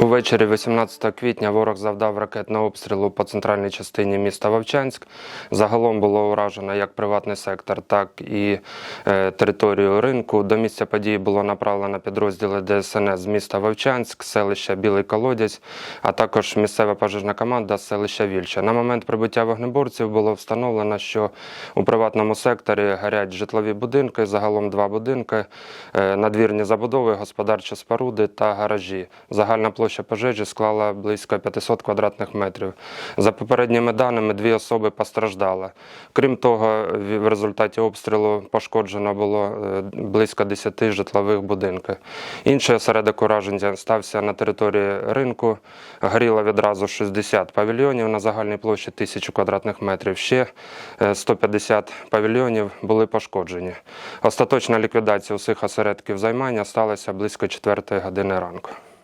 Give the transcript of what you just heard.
Увечері 18 квітня ворог завдав ракетного обстрілу по центральній частині міста Вовчанськ. Загалом було уражено як приватний сектор, так і е, територію ринку. До місця події було направлено підрозділи ДСНС з міста Вовчанськ, селища Білий Колодязь, а також місцева пожежна команда селища Вільча. На момент прибуття вогнеборців було встановлено, що у приватному секторі горять житлові будинки, загалом два будинки, е, надвірні забудови, господарчі споруди та гаражі. Загальна площа пожежі склала близько 500 квадратних метрів. За попередніми даними, дві особи постраждали. Крім того, в результаті обстрілу пошкоджено було е, близько 10 житлових будинків. Інший осередок ураження стався на території ринку. Горіло відразу 60 павільйонів на загальній площі 1000 квадратних метрів. Ще е, 150 павільйонів були пошкоджені. Остаточна ліквідація усіх осередків займання сталася близько 4 години ранку.